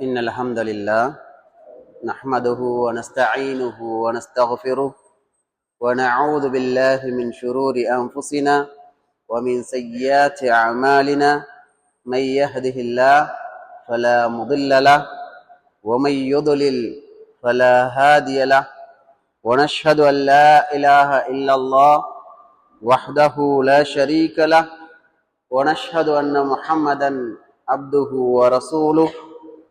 إن الحمد لله نحمده ونستعينه ونستغفره ونعوذ بالله من شرور أنفسنا ومن سيئات أعمالنا من يهده الله فلا مضل له ومن يضلل فلا هادي له ونشهد أن لا إله إلا الله وحده لا شريك له ونشهد أن محمدا عبده ورسوله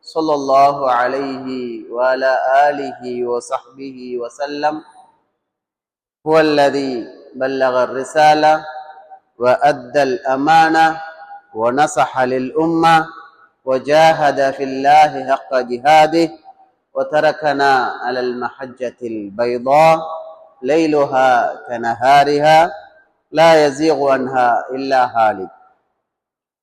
صلى الله عليه وعلى آله وصحبه وسلم هو الذي بلغ الرسالة وأدى الأمانة ونصح للأمة وجاهد في الله حق جهاده وتركنا على المحجة البيضاء ليلها كنهارها لا يزيغ عنها إلا هالك.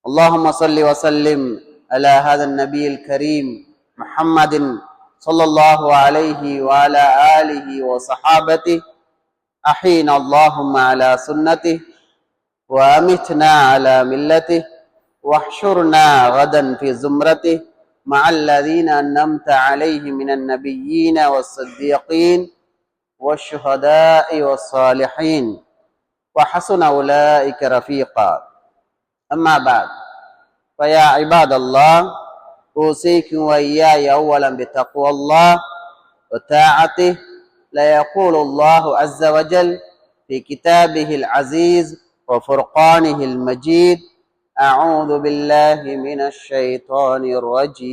اللهم صل وسلم على هذا النبي الكريم محمد صلى الله عليه وعلى آله وصحابته. أحينا اللهم على سنته وأمتنا على ملته واحشرنا غدا في زمرته مع الذين أنمت عليهم من النبيين والصديقين والشهداء والصالحين. وحسن أولئك رفيقا. أما بعد فيا عباد الله أوصيكم وإياي أولا بتقوى الله وطاعته لا يقول الله عز وجل في كتابه العزيز وفرقانه المجيد أعوذ بالله من الشيطان الرجيم.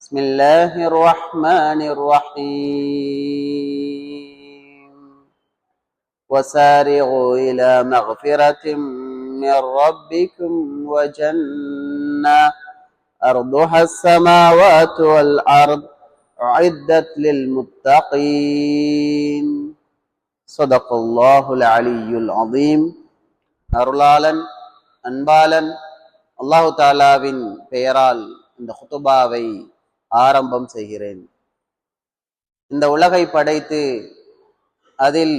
بسم الله الرحمن الرحيم. وسارعوا إلى مغفرة من ربكم وجنة أرضها السماوات والأرض أعدت للمتقين صدق الله العلي العظيم அருளாளன் அன்பாளன் அல்லாஹு தாலாவின் பெயரால் இந்த குத்துபாவை ஆரம்பம் செய்கிறேன் இந்த உலகை படைத்து அதில்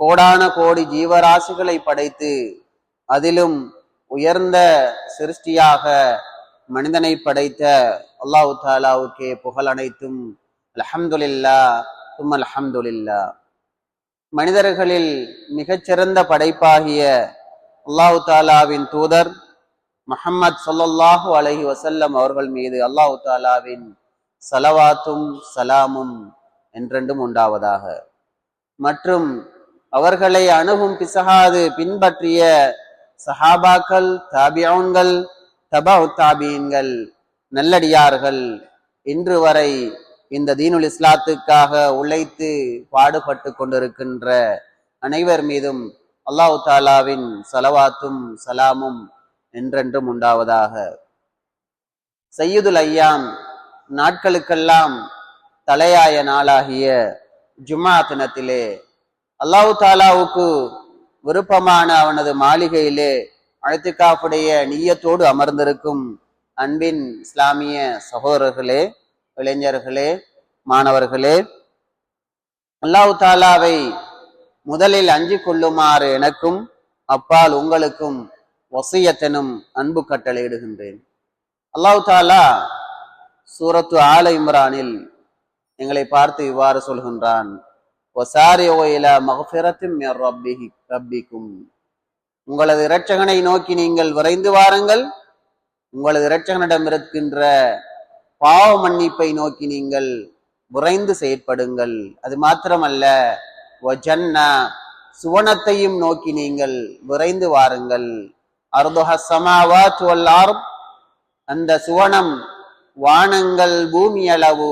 கோடான கோடி ஜீவராசிகளை படைத்து அதிலும் உயர்ந்த சிருஷ்டியாக மனிதனை படைத்த அல்லாஹு தாலாவுக்கே புகழ் அனைத்தும் அலஹம்துல்லா தும் அலஹம்துல்லா மனிதர்களில் மிகச்சிறந்த படைப்பாகிய அல்லாஹு தாலாவின் தூதர் முஹம்மது சொல்லல்லாஹு அலஹி வசல்லம் அவர்கள் மீது அல்லாஹு தாலாவின் சலவாத்தும் சலாமும் என்றென்றும் உண்டாவதாக. மற்றும் அவர்களை அணுகும் பிசகாது பின்பற்றிய சஹாபாக்கள் தாபியன்கள் தபா தாபியன்கள் நல்லடியார்கள் இன்று வரை இந்த தீனுல் இஸ்லாத்துக்காக உழைத்து பாடுபட்டு கொண்டிருக்கின்ற அனைவர் மீதும் அல்லாஹு தாலாவின் சலவாத்தும் சலாமும் என்றென்றும் உண்டாவதாக. செய்யுதுல் ஐயாம் நாட்களுக்கெல்லாம் தலையாய நாளாகிய ஜும்மா தினத்திலே அல்லாஹு தாலாவுக்கு விருப்பமான அவனது மாளிகையிலே அழுத்திக்காப்புடைய நீயத்தோடு அமர்ந்திருக்கும் அன்பின் இஸ்லாமிய சகோதரர்களே இளைஞர்களே மாணவர்களே அல்லாஹு தாலாவை முதலில் அஞ்சு கொள்ளுமாறு எனக்கும் அப்பால் உங்களுக்கும் வசியத்தனும் அன்பு கட்டளையிடுகின்றேன். அல்லாஹு தாலா சூரத்து ஆல இம்ரானில் எங்களை பார்த்து இவ்வாறு சொல்கின்றான். ரப்பிக்கும் உங்களது இரட்சகனை நோக்கி நீங்கள் விரைந்து வாருங்கள். உங்களது இரட்சகனிடம் இருக்கின்ற பாவ மன்னிப்பை நோக்கி நீங்கள் விரைந்து செயற்படுங்கள். அது மாத்திரமல்ல சுவனத்தையும் நோக்கி நீங்கள் விரைந்து வாருங்கள். அந்த சுவனம் வானங்கள் பூமி அளவு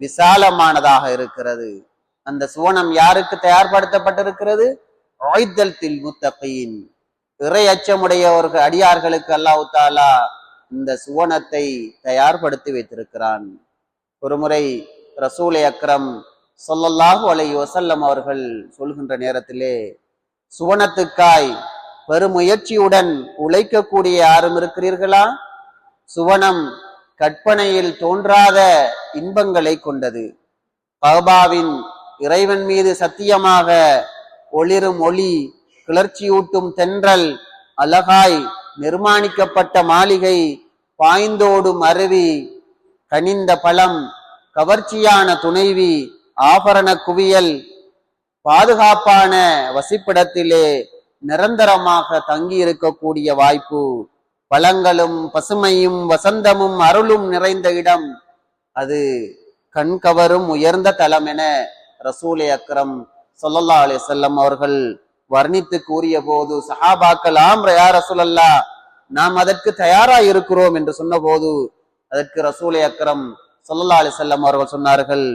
விசாலமானதாக இருக்கிறது. அந்த சுவனம் யாருக்கு தயார்படுத்தப்பட்டிருக்கிறது? ஆய்தல்தில் முத்தகையின் இறை அச்சமுடையவர்கள் அடியார்களுக்கு அல்லாஹு தாலா இந்த சுவனத்தை தயார்படுத்தி வைத்திருக்கிறான். ஒருமுறை ரசூலை அக்ரம் சொல்லல்லாஹு அலை வசல்லம் அவர்கள் சொல்கின்ற நேரத்திலே சுவனத்துக்காய் பெருமுயற்சியுடன் உழைக்கக்கூடிய யாரும் இருக்கிறீர்களா? சுவனம் கற்பனையில் தோன்றாத இன்பங்களை கொண்டது. கபாவின் இறைவன் மீது சத்தியமாக ஒளிரும் ஒளி கிளர்ச்சியூட்டும் தென்றல் அழகாய் நிர்மாணிக்கப்பட்ட மாளிகை பாய்ந்தோடும் அருவி கனிந்த பழம் கவர்ச்சியான துணைவி ஆபரண குவியல் பாதுகாப்பான வசிப்பிடத்திலே நிரந்தரமாக தங்கி இருக்கக்கூடிய வாய்ப்பு. பழங்களும் பசுமையும் வசந்தமும் அருளும் நிறைந்த இடம். அது கண்கவரும் உயர்ந்த தலம் என ரசூலே அக்ரம் சொல்லல்லா அலிசல்லம் அவர்கள் வர்ணித்து கூறிய போது சஹாபாக்கள் ஆம் ரயா ரசூலல்லா நாம் அதற்கு தயாரா இருக்கிறோம் என்று சொன்ன போது அதற்கு ரசூலே அக்ரம் சொல்லல்லா அலிசல்லம் அவர்கள் சொன்னார்கள்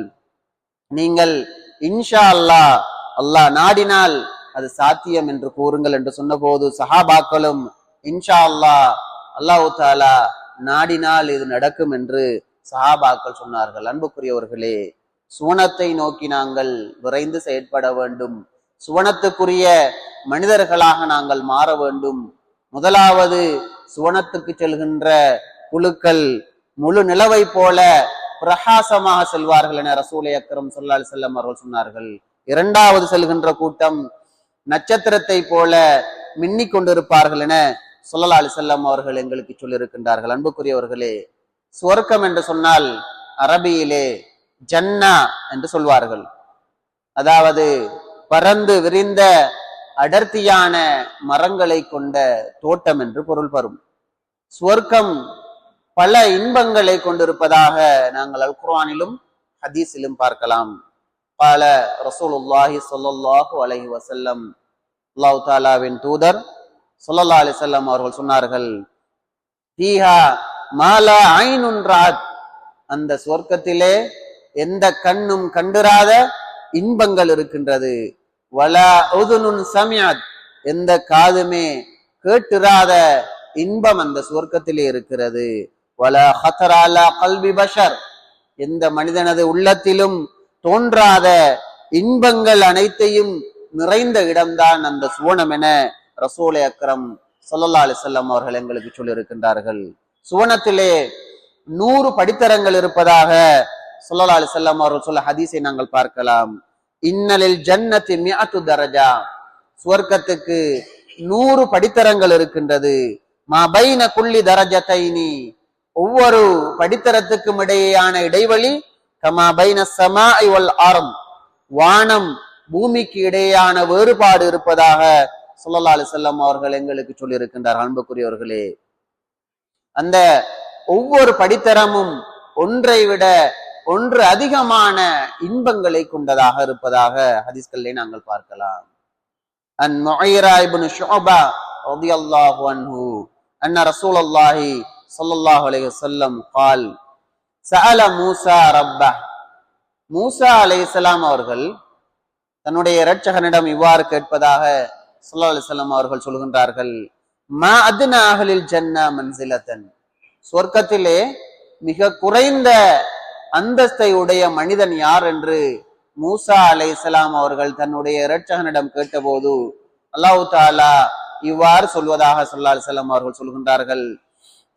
நீங்கள் இன்ஷா அல்லாஹ் அல்லாஹ் நாடினால் அது சாத்தியம் என்று கூறுங்கள் என்று சொன்னபோது சஹாபாக்களும் இன்ஷா அல்லாஹ் அல்லாஹு தாலா நாடினால் இது நடக்கும் என்று சஹாபாக்கள் சொன்னார்கள். அன்புக்குரியவர்களே சுவனத்தை நோக்கி நாங்கள் விரைந்து செயற்பட வேண்டும். சுவனத்துக்குரிய மனிதர்களாக நாங்கள் மாற வேண்டும். முதலாவது சுவனத்துக்கு செல்கின்ற குழுக்கள் முழு நிலவை போல பிரகாசமாக செல்வார்கள் என ரசூலை அக்கரம் சொல்லா செல்லம் அவர்கள் சொன்னார்கள். இரண்டாவது செல்கின்ற கூட்டம் நட்சத்திரத்தை போல மின்னி கொண்டிருப்பார்கள் என சொல்லலா செல்லம் அவர்கள் எங்களுக்கு சொல்லியிருக்கின்றார்கள். அன்புக்குரியவர்களே சுவர்க்கம் என்று சொன்னால் அரபியிலே ஜன்னா என்று சொல்வார்கள். அதாவது பறந்து விரிந்த அடர்த்தியான மரங்களை கொண்ட தோட்டம் என்று பொருள் வரும் சுவர்க்கம் பல இன்பங்களை கொண்டிருப்பதாக நாங்கள் அல் குர்ஆனிலும் ஹதீஸிலும் பார்க்கலாம். பல ரசூலுல்லாஹி ஸல்லல்லாஹு அலஹி வசல்லம் அல்லாஹு தாலாவின் தூதர் சொல்லல்லா அலி வஸல்லம் அவர்கள் சொன்னார்கள் தீஹா மாலா ஐனுன் அந்த சொர்க்கத்திலே எந்த கண்ணும் கண்டுராத இன்பங்கள் இருக்கின்றது. வலா உதுனுன் சமியாத் எந்த காதுமே கேட்டிராத இன்பம் அந்த சுவர்க்கத்திலே இருக்கிறது. வல ஹத்தராலா கல்வி பஷர் எந்த மனிதனது உள்ளத்திலும் தோன்றாத இன்பங்கள் அனைத்தையும் நிறைந்த இடம்தான் அந்த சுவனம் என ரசூலை அக்ரம் சொல்லல்லா அலிசல்லாம் அவர்கள் எங்களுக்கு சொல்லியிருக்கின்றார்கள். சுவனத்திலே நூறு படித்தரங்கள் இருப்பதாக சுல்லா அலி செல்லம் அவர்கள் சொல்ல ஹதீஸை நாங்கள் பார்க்கலாம். இன்னலில் ஜன்னத்தி மியாத்து தரஜா. சுவர்க்கத்துக்கு நூறு படித்தரங்கள் இருக்கின்றது. மா பைன குள்ளி தரஜத்தைனி. ஒவ்வொரு படித்தரத்துக்கும் இடையேயான இடைவெளி கமா பைன சமா இவள் ஆரம் வானம் பூமிக்கு இடையேயான வேறுபாடு இருப்பதாக சொல்லல்லா அலிசல்லாம் அவர்கள் எங்களுக்கு சொல்லியிருக்கின்றார் அன்புக்குரியவர்களே. அந்த ஒவ்வொரு படித்தரமும் ஒன்றை விட ஒன்று அதிகமான இன்பங்களை கொண்டதாக இருப்பதாக ஹதீஸ்களிலே நாங்கள் பார்க்கலாம் அன் முஹைரா இப்னு ஷுஅபா ரலியல்லாஹு அன்ஹு அன்ன ரசூலுல்லாஹி ஸல்லல்லாஹு அலைஹி வஸல்லம் قال சஅல மூசா ரப்ப மூசா அலைஹிஸ்ஸலாம் அவர்கள் தன்னுடைய இரட்சகனிடம் இவ்வாறு கேட்பதாக ஸல்லல்லாஹு அலைஹி வஸல்லம் அவர்கள் சொல்கின்றார்கள் மா அத்னா அஹ்லில் ஜன்னா மன்சிலத்தன் சொர்க்கத்திலே மிக குறைந்த அந்தஸ்தை உடைய மனிதன் யார் என்று மூசா அலை அவர்கள் தன்னுடைய இரட்சகனிடம் கேட்டபோது அல்லாஹு தாலா இவ்வாறு சொல்வதாக சொல்லா செல்லம் அவர்கள் சொல்கின்றார்கள்.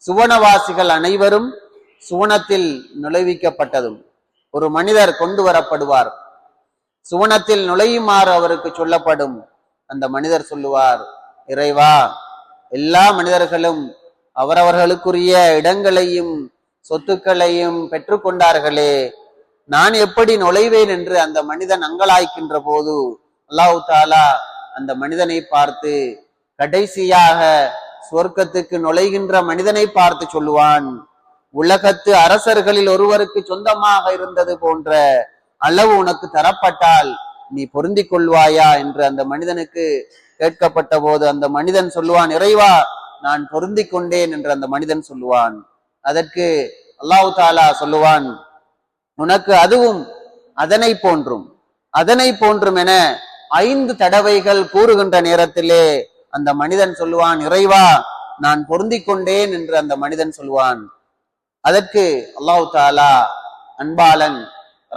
சுவனவாசிகள் அனைவரும் சுவனத்தில் நுழைவிக்கப்பட்டதும் ஒரு மனிதர் கொண்டு வரப்படுவார். சுவனத்தில் நுழையுமாறு அவருக்கு சொல்லப்படும் அந்த மனிதர் சொல்லுவார். இறைவா எல்லா மனிதர்களும் அவரவர்களுக்குரிய இடங்களையும் சொத்துக்களையும் பெற்றுக்கொண்டார்களே. நான் எப்படி நுழைவேன் என்று அந்த மனிதன் அங்கலாய்க்கின்ற போது அல்லாஹு தாலா அந்த மனிதனை பார்த்து கடைசியாக சொர்க்கத்துக்கு நுழைகின்ற மனிதனை பார்த்து சொல்லுவான் உலகத்து அரசர்களில் ஒருவருக்கு சொந்தமாக இருந்தது போன்ற அளவு உனக்கு தரப்பட்டால் நீ பொருந்திக் கொள்வாயா என்று அந்த மனிதனுக்கு கேட்கப்பட்ட போது அந்த மனிதன் சொல்லுவான் இறைவா நான் பொருந்திக் கொண்டேன் என்று அந்த மனிதன் சொல்லுவான். அதற்கு அல்லாஹு தாலா சொல்லுவான் உனக்கு அதுவும் அதனை போன்றும். அதனை போன்றும் என ஐந்து தடவைகள் கூறுகின்ற நேரத்திலே அந்த மனிதன் சொல்லுவான் இறைவா நான் பொருந்திக் கொண்டேன் என்று அந்த மனிதன் சொல்லுவான். அதற்கு அல்லாஹு தாலா அன்பாளன்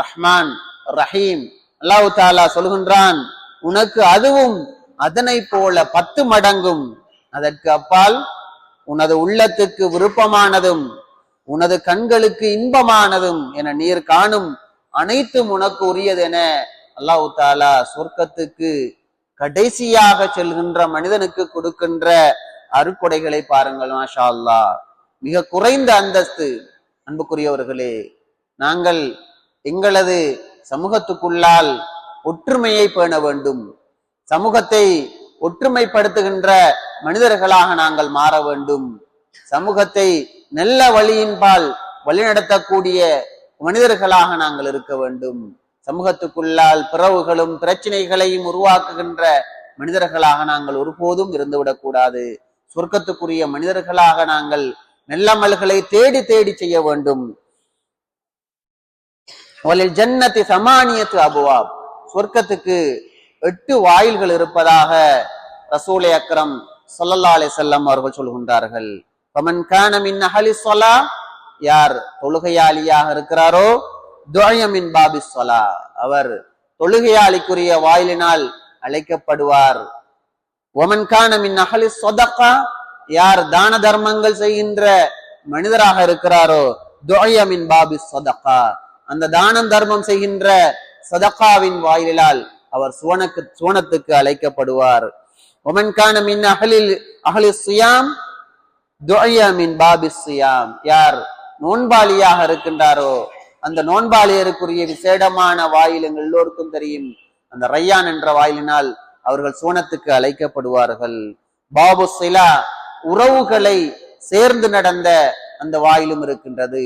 ரஹ்மான் ரஹீம் அல்லாஹு தாலா சொல்கின்றான் உனக்கு அதுவும் அதனை போல பத்து மடங்கும். அதற்கு அப்பால் உனது உள்ளத்துக்கு விருப்பமானதும் உனது கண்களுக்கு இன்பமானதும் என நீர் காணும் அனைத்தும் உனக்கு உரியது என அல்லாஹு தாலா சொர்க்கத்துக்கு கடைசியாக செல்கின்ற மனிதனுக்கு கொடுக்கின்ற அருக்கொடைகளை பாருங்கள் மாஷா அல்லா மிக குறைந்த அந்தஸ்து. அன்புக்குரியவர்களே நாங்கள் எங்களது சமூகத்துக்குள்ளால் ஒற்றுமையை பேண வேண்டும். சமூகத்தை ஒற்றுமைப்படுத்துகின்ற மனிதர்களாக நாங்கள் மாற வேண்டும். சமூகத்தை நல்ல வழியின்பால் வழிநடத்தக்கூடிய மனிதர்களாக நாங்கள் இருக்க வேண்டும். சமூகத்துக்குள்ளால் பிறவுகளும் பிரச்சனைகளையும் உருவாக்குகின்ற மனிதர்களாக நாங்கள் ஒருபோதும் இருந்துவிடக்கூடாது. சொர்க்கத்துக்குரிய மனிதர்களாக நாங்கள் நல்லமல்களை தேடி தேடி செய்ய வேண்டும். ஜன்னத்து சமானியத்து அபுவாப். சொர்க்கத்துக்கு எட்டு வாயில்கள் இருப்பதாக ரசூலை அக்ரம் ஸல்லல்லாஹு அலைஹி செல்லம் அவர்கள் சொல்கின்றார்கள். மின் அஹலி சொலா யார் தொழுகையாளியாக இருக்கிறாரோ துவயமின் பாபி சொலா அவர் தொழுகையாளிக்குரிய வாயிலினால் அழைக்கப்படுவார். ஒமன் கான மின் அஹலி யார் தான தர்மங்கள் செய்கின்ற மனிதராக இருக்கிறாரோ துவயமின் பாபி சொதக்கா அந்த தானம் தர்மம் செய்கின்ற சதக்காவின் வாயிலால் அவர் சுவனக்கு சுவனத்துக்கு அழைக்கப்படுவார். ஒமன்கான மின் அகலில் அகலி சுயாம் மின் பாபி சுயாம் யார் நோன்பாளியாக இருக்கின்றாரோ அந்த நோன்பாளியருக்குரிய விசேடமான வாயில் எங்கள் எல்லோருக்கும் தெரியும். அந்த ரையான் என்ற வாயிலினால் அவர்கள் சுவனத்துக்கு அழைக்கப்படுவார்கள். பாபு சிலா உறவுகளை சேர்ந்து நடந்த அந்த வாயிலும் இருக்கின்றது.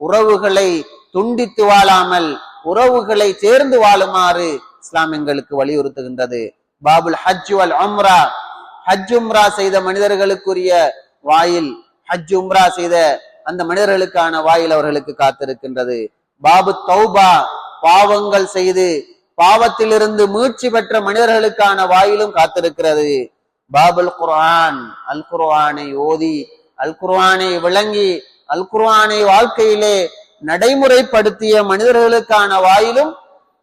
உறவுகளை துண்டித்து வாழாமல் உறவுகளை சேர்ந்து வாழுமாறு இஸ்லாம் எங்களுக்கு வலியுறுத்துகின்றது. பாபுல் ஹஜ் வல் அம்ரா ஹஜ் உம்ரா செய்த மனிதர்களுக்குரிய வாயில் ஹஜ் உம்ரா செய்த அந்த மனிதர்களுக்கான வாயில் அவர்களுக்கு காத்திருக்கின்றது. பாபு தௌபா பாவங்கள் செய்து பாவத்திலிருந்து மீழ்ச்சி பெற்ற மனிதர்களுக்கான வாயிலும் காத்திருக்கிறது. பாபுல் குர்ஆன் அல் குர்ஆனை ஓதி அல் குர்ஆனை விளங்கி அல் குர்ஆனை வாழ்க்கையிலே நடைமுறைப்படுத்திய மனிதர்களுக்கான வாயிலும்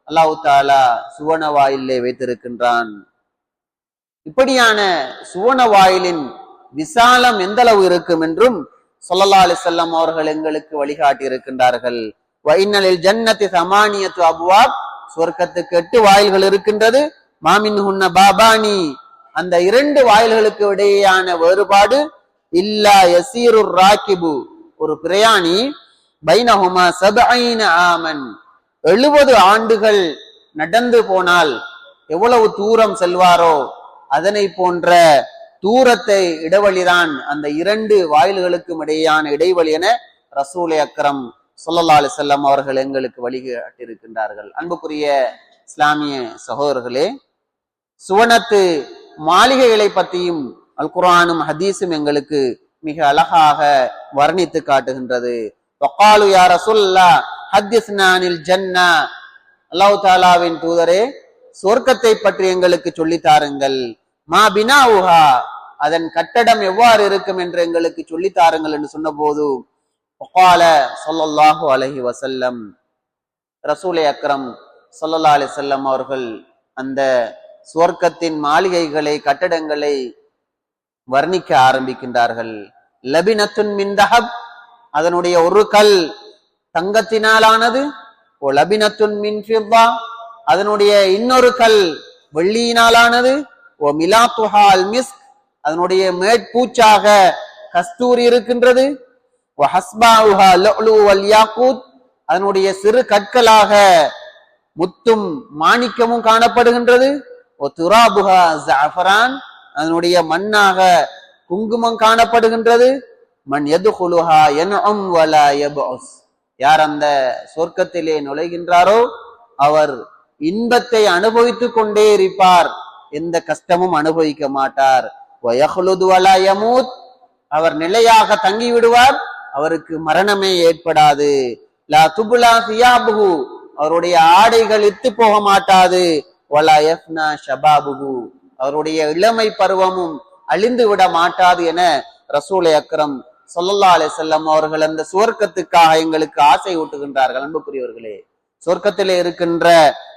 அல்லாஹு தாலா சுவன வாயிலே வைத்திருக்கின்றான். இப்படியான சுவன வாயிலின் விசாலம் எந்த அளவு இருக்கும் என்றும் சொல்லல்லா அலிசல்லாம் அவர்கள் எங்களுக்கு வழிகாட்டி இருக்கின்றார்கள் வைநலில் ஜன்னத்தி சமானியத்து அபுவாப் சொர்க்கத்துக்கு எட்டு வாயில்கள் இருக்கின்றது. மாமின் ஹுன்ன பாபானி அந்த இரண்டு வாயில்களுக்கு இடையேயான வேறுபாடு இல்லா யசீரு ராக்கிபு ஒரு பிரயாணி பைனஹுமா சபைன ஆமன். எழுபது ஆண்டுகள் நடந்து போனால் எவ்வளவு தூரம் செல்வாரோ அதனை போன்ற தூரத்தை இடைவெளிதான் அந்த இரண்டு வாயில்களுக்கும் இடையேயான இடைவெளி என ரசூலை அக்கரம் சொல்லல்லா அலிசல்லாம் அவர்கள் எங்களுக்கு வழிகாட்டியிருக்கின்றார்கள். அன்புக்குரிய இஸ்லாமிய சகோதரர்களே சுவனத்து மாளிகைகளை பற்றியும் அல் குர்ஆனும் ஹதீஸும் எங்களுக்கு மிக அழகாக வர்ணித்து காட்டுகின்றது. வக்காலு யா ஹத்திஸ்னா ஜன்னா. தாலாவின் தூதரே சொர்க்கத்தை பற்றி எங்களுக்கு சொல்லித் தாருங்கள். மா உஹா அதன் கட்டடம் எவ்வாறு இருக்கும் என்று எங்களுக்கு சொல்லி தாருங்கள் என்று சொன்னபோது வக்கால சொல்லல்லாஹு அலஹி வசல்லம் ரசூலை அக்ரம் சொல்லல்லா அலி செல்லம் அவர்கள் அந்த சுவர்க்கத்தின் மாளிகைகளை கட்டடங்களை வர்ணிக்க ஆரம்பிக்கின்றார்கள். லபினத்துன் மின் தஹப். அதனுடைய ஒரு கல் தங்கத்தினாலானது ஓ லபினத்துன் மின் அதனுடைய இன்னொரு கல் வெள்ளியினாலானது ஓ மிலாத்துஹால் மிஸ் அதனுடைய மேற்பூச்சாக கஸ்தூரி இருக்கின்றது ஓ ஹஸ்பாவுஹா லு வல் யாக்கூத் அதனுடைய சிறு கற்களாக முத்தும் மாணிக்கமும் காணப்படுகின்றது ஓ துராபுஹா ஜாஃபரான் அதனுடைய மண்ணாக குங்குமம் காணப்படுகின்றது மண் எது எதுகுலுஹா என் வலா எபோஸ் யார் அந்த சொர்க்கத்திலே நுழைகின்றாரோ அவர் இன்பத்தை அனுபவித்துக் கொண்டே இருப்பார். எந்த கஷ்டமும் அனுபவிக்க மாட்டார். வயஹ்லுது வலா யமூத். அவர் நிலையாக தங்கி விடுவார் அவருக்கு மரணமே ஏற்படாது. லா துபுலா சியாபுகு அவருடைய ஆடைகள் இத்து போக மாட்டாது. வலா யஃப்னா ஷபாபுகு அவருடைய இளமை பருவமும் அழிந்து விட மாட்டாது என ரசூலை அக்ரம் சொல்லல்லா அலை செல்லம் அவர்கள் அந்த சுவர்க்கத்துக்காக எங்களுக்கு ஆசை ஊட்டுகின்றார்கள். அன்புக்குரியவர்களே சொர்க்கத்திலே இருக்கின்ற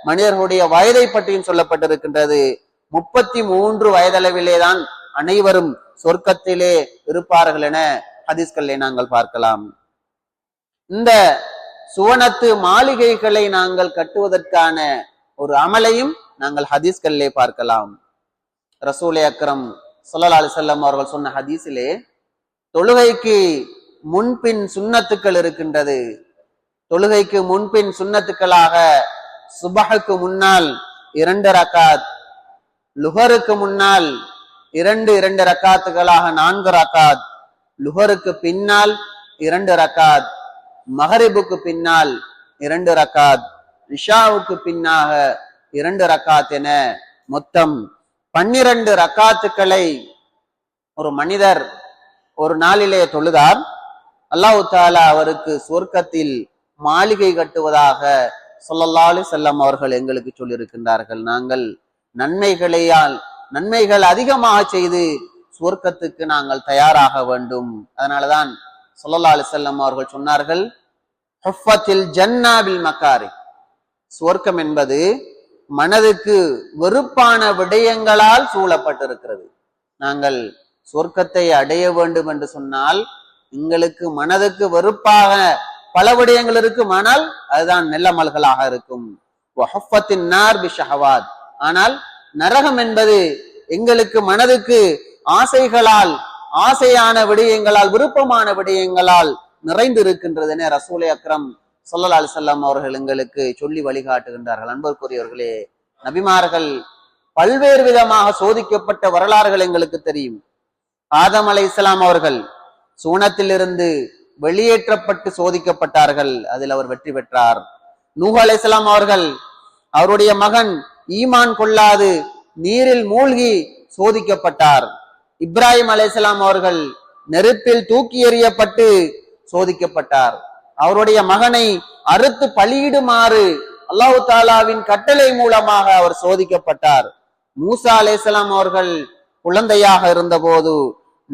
மனிதர்களுடைய வயதை பற்றியும் சொல்லப்பட்டிருக்கின்றது. முப்பத்தி மூன்று வயதளவிலே தான் அனைவரும் சொர்க்கத்திலே இருப்பார்கள் என ஹதீஸ்களை நாங்கள் பார்க்கலாம். இந்த சுவனத்து மாளிகைகளை நாங்கள் கட்டுவதற்கான ஒரு அமலையும் நாங்கள் ஹதீஸ்களிலே பார்க்கலாம். ரசூலே அக்ரம் சொல்லலா செல்லம் அவர்கள் சொன்ன ஹதீஸிலே தொழுகைக்கு முன்பின் சுண்ணத்துக்கள் இருக்கின்றது. தொழுகைக்கு முன்பின் சுண்ணத்துக்களாக சுபஹுக்கு முன்னால் இரண்டு ரக்காத் லுஹருக்கு முன்னால் இரண்டு இரண்டு ரக்காத்துகளாக நான்கு ரக்காத் லுஹருக்கு பின்னால் இரண்டு ரக்காத் மகரிபுக்கு பின்னால் இரண்டு ரக்காத் ரிஷாவுக்கு பின்னாக இரண்டு ரக்காத் என மொத்தம் பன்னிரண்டு ரக்காத்துக்களை ஒரு மனிதர் ஒரு நாளிலே தொழுதார். அல்லாஹு தாலா அவருக்கு சொர்க்கத்தில் மாளிகை கட்டுவதாக சொல்லல்லாலு செல்லம் அவர்கள் எங்களுக்கு சொல்லியிருக்கின்றார்கள். நாங்கள் நன்மைகளையால் நன்மைகள் அதிகமாக செய்து சுவர்க்கத்துக்கு நாங்கள் தயாராக வேண்டும். அதனாலதான் சொல்லல்லா செல்லம் அவர்கள் சொன்னார்கள் ஜன்னாபில் மக்காரி சுவர்க்கம் என்பது மனதுக்கு வெறுப்பான விடயங்களால் சூழப்பட்டிருக்கிறது. நாங்கள் சொர்க்கத்தை அடைய வேண்டும் என்று சொன்னால் எங்களுக்கு மனதுக்கு வெறுப்பாக பல விடயங்கள் இருக்கும். ஆனால் அதுதான் நெல்லமல்களாக இருக்கும். நார் ஆனால் நரகம் என்பது எங்களுக்கு மனதுக்கு ஆசைகளால் ஆசையான விடயங்களால் விருப்பமான விடயங்களால் நிறைந்து இருக்கின்றது என ரசூலை அக்ரம் சொல்லலா அலிசல்லாம் அவர்கள் எங்களுக்கு சொல்லி வழிகாட்டுகின்றார்கள். அன்பர்க்குரியவர்களே நபிமார்கள் பல்வேறு விதமாக சோதிக்கப்பட்ட வரலாறுகள் எங்களுக்கு தெரியும். ஆதம் அலை இஸ்லாம் அவர்கள் சூனத்திலிருந்து வெளியேற்றப்பட்டு சோதிக்கப்பட்டார்கள். அதில் அவர் வெற்றி பெற்றார். நூஹ் அலை இஸ்லாம் அவர்கள் அவருடைய மகன் ஈமான் கொள்ளாது நீரில் மூழ்கி சோதிக்கப்பட்டார். இப்ராஹிம் அலைஹிஸ்ஸலாம் அவர்கள் நெருப்பில் தூக்கி எறியப்பட்டு சோதிக்கப்பட்டார். அவருடைய மகனை அறுத்து பலியிடுமாறு அல்லாஹு தாலாவின் கட்டளை மூலமாக அவர் சோதிக்கப்பட்டார். மூசா அலைஹிஸ்ஸலாம் அவர்கள் குழந்தையாக இருந்தபோது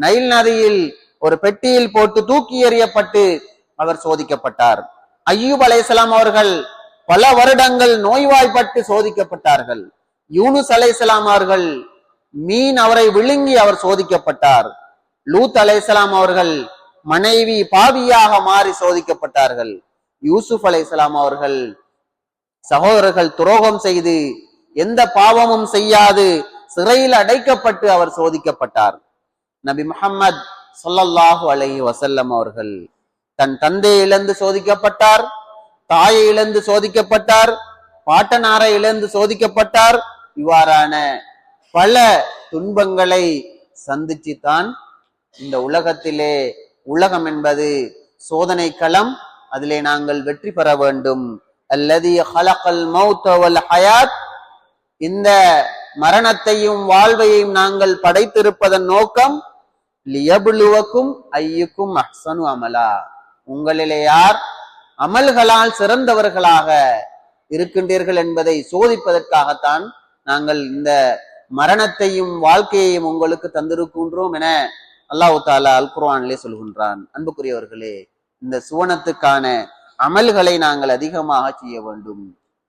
நைல் நதியில் ஒரு பெட்டியில் போட்டு தூக்கி எறியப்பட்டு அவர் சோதிக்கப்பட்டார். ஐயூப் அலைசலாம் அவர்கள் பல வருடங்கள் நோய்வாய்ப்பட்டு சோதிக்கப்பட்டார்கள். யூனுஸ் அலைசலாம் அவர்கள் மீன் அவரை விழுங்கி அவர் சோதிக்கப்பட்டார். லூத் அலைசலாம் அவர்கள் மனைவி பாவியாக மாறி சோதிக்கப்பட்டார்கள். யூசுப் அலைசலாம் அவர்கள் சகோதரர்கள் துரோகம் செய்து எந்த பாவமும் செய்யாது சிறையில் அடைக்கப்பட்டு அவர் சோதிக்கப்பட்டார். நபி முஹம்மத் சொல்லல்லாஹு அலஹி வசல்லம் அவர்கள். தன் தந்தையை இழந்து சோதிக்கப்பட்டார் தாயை இழந்து சோதிக்கப்பட்டார் பாட்டனாரை இழந்து சோதிக்கப்பட்டார். இவ்வாறான பல துன்பங்களை சந்திச்சு தான் இந்த உலகத்திலே உலகம் என்பது சோதனை களம். அதிலே நாங்கள் வெற்றி பெற வேண்டும். அல்லது ஹலகல் மௌத்தவல் ஹயாத். இந்த மரணத்தையும் வாழ்வையும் நாங்கள் படைத்திருப்பதன் நோக்கம் லியபுலுவக்கும் ஐயுக்கும் அஹ்சனு அமலா. உங்களிலே யார் அமல்களால் சிறந்தவர்களாக இருக்கின்றீர்கள் என்பதை சோதிப்பதற்காகத்தான் நாங்கள் இந்த மரணத்தையும் வாழ்க்கையையும் உங்களுக்கு தந்திருக்கின்றோம் என அல்லாஹு தாலா அல் குர்ஆனிலே சொல்கின்றான். அன்புக்குரியவர்களே இந்த சுவனத்துக்கான அமல்களை நாங்கள் அதிகமாக செய்ய வேண்டும்.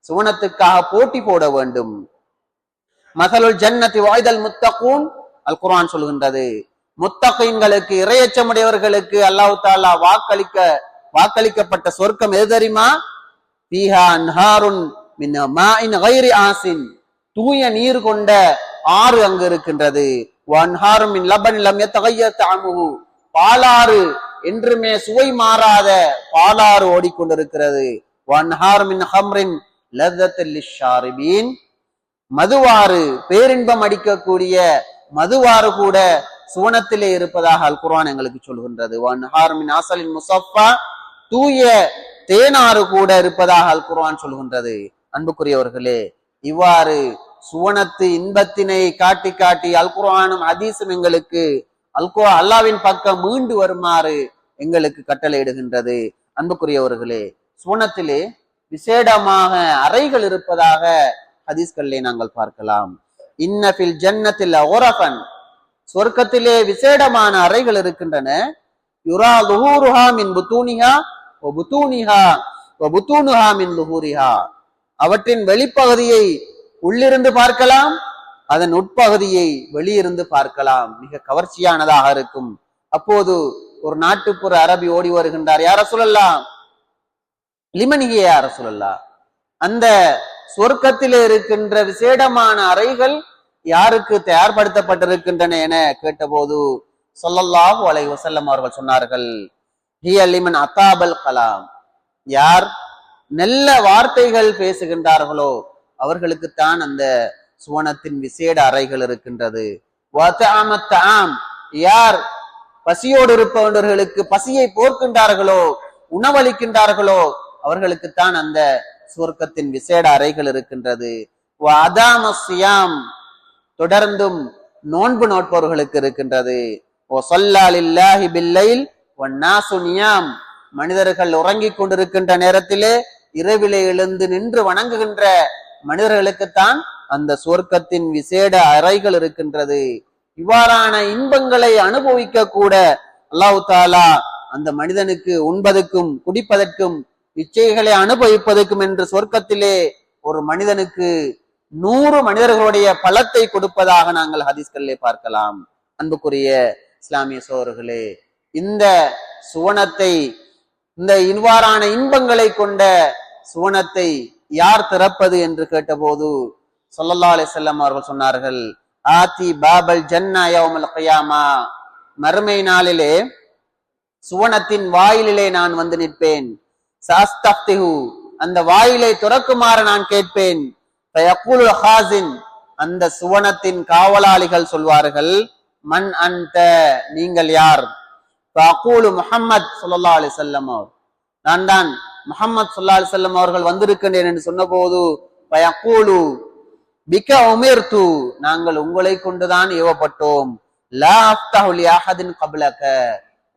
சுவனத்துக்காக போட்டி போட வேண்டும். மசலுல் ஜன்னதி வாய்தல் முத்தகூன் அல் குர்ஆன் சொல்கின்றது. முத்தகைங்களுக்கு இரையச்சமுடையவர்களுக்கு அல்லாஹு தாலா வாக்களிக்க வாக்களிக்கப்பட்ட சொர்க்கம் எது தெரியுமா? பீஹா அன்ஹாருன் கைரி ஆசின். தூய நீர் கொண்ட ஆறு அங்கு இருக்கின்றது. வன்ஹாரும் மின் லபன் லம் தாமுகு பாலாறு என்றுமே சுவை மாறாத பாலாறு ஓடிக்கொண்டிருக்கிறது. வன்ஹார் மின் ஹம்ரின் லதத்தில் மதுவாறு பேரின்பம் அடிக்கக்கூடிய மதுவாறு கூட சுவனத்திலே இருப்பதாக அல் குரான் எங்களுக்கு சொல்கின்றது. முசஃபா தூய தேனாறு கூட இருப்பதாக அல் குர்வான் சொல்கின்றது. அன்புக்குரியவர்களே இவ்வாறு சுவனத்து இன்பத்தினை காட்டி காட்டி அல் குரானும் அதீசும் எங்களுக்கு அல் அல்லாவின் பக்கம் மீண்டு வருமாறு எங்களுக்கு கட்டளையிடுகின்றது. அன்புக்குரியவர்களே சுவனத்திலே விசேடமாக அறைகள் இருப்பதாக ஹதீஸ்களிலே நாங்கள் பார்க்கலாம். இன்னபில் ஜன்னத்தில் ஓரஃபன் சொர்க்கத்திலே விசேடமான அறைகள் இருக்கின்றன. யுரா லுஹூருஹா மின் புத்தூனிஹா ஒ புத்தூனிஹா ஒ புத்தூனுஹா மின் லுஹூரிஹா. அவற்றின் வெளிப்பகுதியை உள்ளிருந்து பார்க்கலாம் அதன் உட்பகுதியை வெளியிருந்து பார்க்கலாம். மிக கவர்ச்சியானதாக இருக்கும். அப்போது ஒரு நாட்டுப்புற அரபி ஓடி வருகின்றார். யார சொல்லலாம் லிமனிகே யார சொல்லலாம் அந்த சொர்க்கத்திலே இருக்கின்ற விசேடமான அறைகள் யாருக்கு தயார்படுத்தப்பட்டிருக்கின்றன என கேட்டபோது சொல்லல்லாஹு அலை வசல்லம் அவர்கள் சொன்னார்கள் ஹிய அத்தாபல் கலாம். யார் நல்ல வார்த்தைகள் பேசுகின்றார்களோ அவர்களுக்குத்தான் அந்த சுவனத்தின் விசேட அறைகள் இருக்கின்றது. யார் பசியோடு இருப்பவர்களுக்கு பசியை போர்க்கின்றார்களோ உணவளிக்கின்றார்களோ அவர்களுக்குத்தான் அந்த சுவர்க்கத்தின் விசேட அறைகள் இருக்கின்றது. தொடர்ந்தும் நோன்பு நோட்பவர்களுக்கு இருக்கின்றது. ஓ சொல்லாலில்லாஹி பில்லைல் நியாம். மனிதர்கள் உறங்கிக் கொண்டிருக்கின்ற நேரத்திலே இரவிலே எழுந்து நின்று வணங்குகின்ற மனிதர்களுக்குத்தான் அந்த சுவர்க்கத்தின் விசேட அறைகள் இருக்கின்றது. இவ்வாறான இன்பங்களை அனுபவிக்க கூட அல்லாஹு தாலா அந்த மனிதனுக்கு உண்பதற்கும் குடிப்பதற்கும் இச்சைகளை அனுபவிப்பதற்கும் என்று சொர்க்கத்திலே ஒரு மனிதனுக்கு நூறு மனிதர்களுடைய பலத்தை கொடுப்பதாக நாங்கள் ஹதீஸ்களிலே பார்க்கலாம். அன்புக்குரிய இஸ்லாமிய சோழர்களே இந்த சுவனத்தை இந்த இவ்வாறான இன்பங்களை கொண்ட சுவனத்தை யார் திறப்பது என்று கேட்டபோது சொல்லல்லா அலி செல்லம் அவர்கள் சொன்னார்கள் ஆதி பாபல் ஜன்னா யௌமல் மறுமை நாளிலே சுவனத்தின் வாயிலிலே நான் வந்து நிற்பேன். சாஸ்தப்திஹு அந்த வாயிலை துறக்குமாறு நான் கேட்பேன். ஹாசின் அந்த சுவனத்தின் காவலாளிகள் சொல்வார்கள் மன் அந்த நீங்கள் யார்? ஃபஅகூலு முஹம்மத் சுல்லா அலி செல்லம் அவர். நான் தான் முஹம்மத் சுல்லா அலி செல்லம் அவர்கள் வந்திருக்கின்றேன் என்று சொன்னபோது ஃபயக்கூலு பிக உமிர்து நாங்கள் உங்களை கொண்டுதான் ஏவப்பட்டோம். லா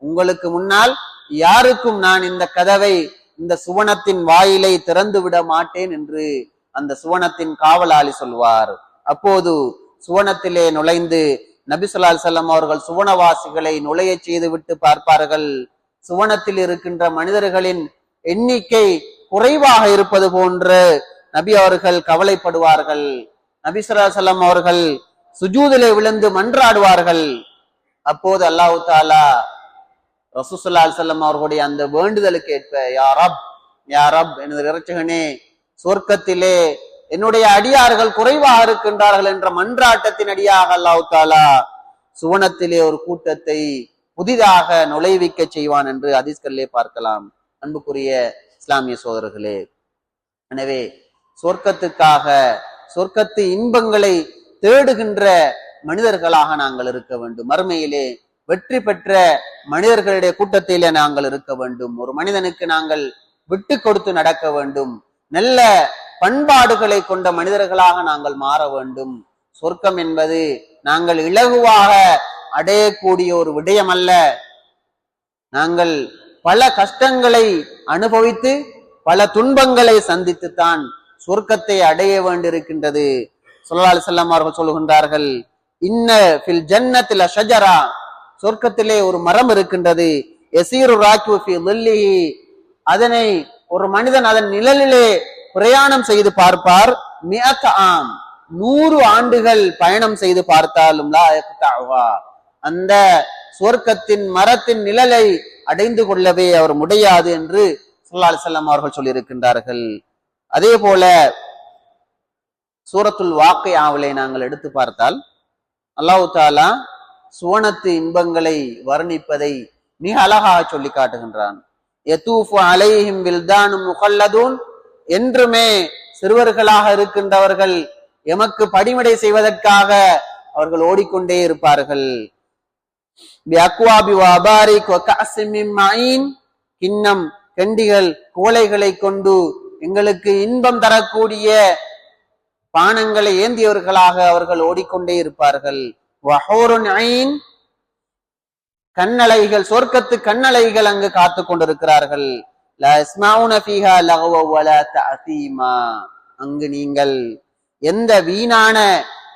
உங்களுக்கு முன்னால் யாருக்கும் நான் இந்த கதவை இந்த சுவனத்தின் வாயிலை திறந்து விட மாட்டேன் என்று அந்த சுவனத்தின் காவலாளி சொல்வார். அப்போது சுவனத்திலே நுழைந்து நபி ஸல்லல்லாஹு செல்லம் அவர்கள் சுவனவாசிகளை நுழையச் செய்து விட்டு பார்ப்பார்கள். சுவனத்தில் இருக்கின்ற மனிதர்களின் எண்ணிக்கை குறைவாக இருப்பது போன்று நபி அவர்கள் கவலைப்படுவார்கள். நபி ஸல்லல்லாஹு அவர்கள் சுஜூதிலே விழுந்து மன்றாடுவார்கள். அப்போது அல்லாஹு தாலா ரசூசுல்லா செல்லம் அவர்களுடைய அந்த வேண்டுதலுக்கு ஏற்ப யாரப் யாரப் எனது இறைச்சகனே சொர்க்கத்திலே என்னுடைய அடியார்கள் குறைவாக இருக்கின்றார்கள் என்ற மன்றாட்டத்தின் அடியாக அல்லாஹ் தாலா சுவனத்திலே ஒரு கூட்டத்தை புதிதாக நுழைவிக்க செய்வான் என்று ஹதீஸ்களிலே பார்க்கலாம். அன்புக்குரிய இஸ்லாமிய சோதரர்களே எனவே சொர்க்கத்துக்காக சொர்க்கத்து இன்பங்களை தேடுகின்ற மனிதர்களாக நாங்கள் இருக்க வேண்டும். மறுமையிலே வெற்றி பெற்ற மனிதர்களுடைய கூட்டத்திலே நாங்கள் இருக்க வேண்டும். ஒரு மனிதனுக்கு நாங்கள் விட்டு கொடுத்து நடக்க வேண்டும். நல்ல பண்பாடுகளை கொண்ட மனிதர்களாக நாங்கள் மாற வேண்டும். சொர்க்கம் என்பது நாங்கள் இலகுவாக அடையக்கூடிய ஒரு விடயம் அல்ல நாங்கள் பல கஷ்டங்களை அனுபவித்து பல துன்பங்களை சந்தித்துத்தான் சொர்க்கத்தை அடைய வேண்டியிருக்கின்றது. சொல்லலாலு செல்லம் அவர்கள் சொல்லுகின்றார்கள் இன்ன ஃபில் ஜன்னத்தில் ஷஜரா. சொர்க்கத்திலே ஒரு மரம் இருக்கின்றது. எசீரு ராக்கி அதனை ஒரு மனிதன் அதன் நிழலிலே பிரயாணம் செய்து பார்ப்பார். ஆம். நூறு ஆண்டுகள் பயணம் செய்து பார்த்தாலும் அந்த சுவர்க்கத்தின் மரத்தின் நிழலை அடைந்து கொள்ளவே அவர் முடியாது என்று ஸல்லல்லாஹு செல்லம் அவர்கள் சொல்லியிருக்கின்றார்கள். அதே போல சூரத்துல் ஆவலை நாங்கள் எடுத்து பார்த்தால் அல்லாஹு தாலா சுவனத்து இன்பங்களை வர்ணிப்பதை மிக அழகாக சொல்லி காட்டுகின்றான். யதூஃபு அலைஹிம் வில்தானும் முகல்லதூன். என்றுமே சிறுவர்களாக இருக்கின்றவர்கள் எமக்கு படிமடை செய்வதற்காக அவர்கள் ஓடிக்கொண்டே இருப்பார்கள். கிண்ணம் கெண்டிகள் கோலைகளை கொண்டு எங்களுக்கு இன்பம் தரக்கூடிய பானங்களை ஏந்தியவர்களாக அவர்கள் ஓடிக்கொண்டே இருப்பார்கள். ஐன் கண்ணலைகள் சொர்க்கத்து கண்ணலைகள் அங்கு காத்து கொண்டிருக்கிறார்கள். அங்கு நீங்கள் எந்த வீணான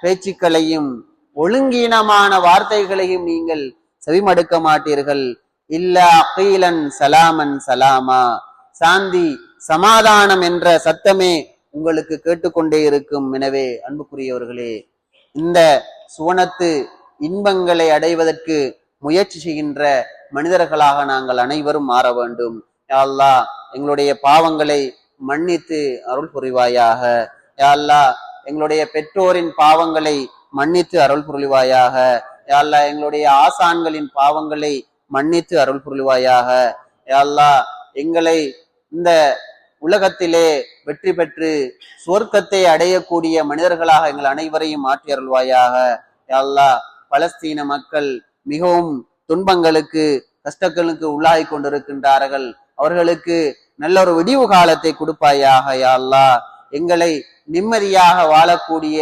பேச்சுக்களையும் ஒழுங்கீனமான வார்த்தைகளையும் நீங்கள் செவிமடுக்க மாட்டீர்கள். இல்ல அகீலன் சலாமன் சலாமா. சாந்தி சமாதானம் என்ற சத்தமே உங்களுக்கு கேட்டுக்கொண்டே இருக்கும். எனவே அன்புக்குரியவர்களே இந்த சுவனத்து இன்பங்களை அடைவதற்கு முயற்சி செய்கின்ற மனிதர்களாக நாங்கள் அனைவரும் மாற வேண்டும். யாழ்லா எங்களுடைய பாவங்களை மன்னித்து அருள் புரிவாயாக. யாழ்லா எங்களுடைய பெற்றோரின் பாவங்களை மன்னித்து அருள் புரிவாயாக. யாழ்லா எங்களுடைய ஆசான்களின் பாவங்களை மன்னித்து அருள் புரிவாயாக. யாழ்லா எங்களை இந்த உலகத்திலே வெற்றி பெற்று சுவர்க்கத்தை அடையக்கூடிய மனிதர்களாக எங்கள் அனைவரையும் மாற்றி அருள்வாயாக. யாழ்லா பலஸ்தீன மக்கள் மிகவும் துன்பங்களுக்கு கஷ்டங்களுக்கு உள்ளாகி கொண்டிருக்கின்றார்கள். அவர்களுக்கு நல்ல ஒரு விடிவு காலத்தை கொடுப்பாயாக யாழ்லா எங்களை நிம்மதியாக வாழக்கூடிய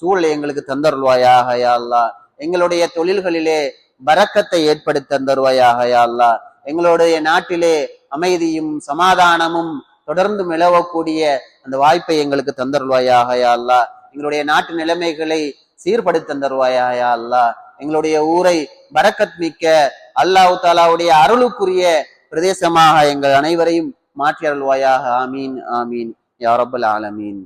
சூழலை எங்களுக்கு தந்தருள்வாயாக யாழ்லா எங்களுடைய தொழில்களிலே பறக்கத்தை ஏற்படுத்தி தந்தருவாயாக யாழ்லா எங்களுடைய நாட்டிலே அமைதியும் சமாதானமும் தொடர்ந்து நிலவக்கூடிய அந்த வாய்ப்பை எங்களுக்கு தந்தருள்வாயாக யாழ்லா எங்களுடைய நாட்டு நிலைமைகளை சீர்படுத்தி தந்தருவாயாக யாழ்லா எங்களுடைய ஊரை பரக்கத் மிக்க அல்லாஹ் தாலாவுடைய அருளுக்குரிய பிரதேசமாக எங்கள் அனைவரையும் மாற்றி அருள்வாயாக. ஆமீன் ஆமீன். யாரபுல் ஆலமீன்.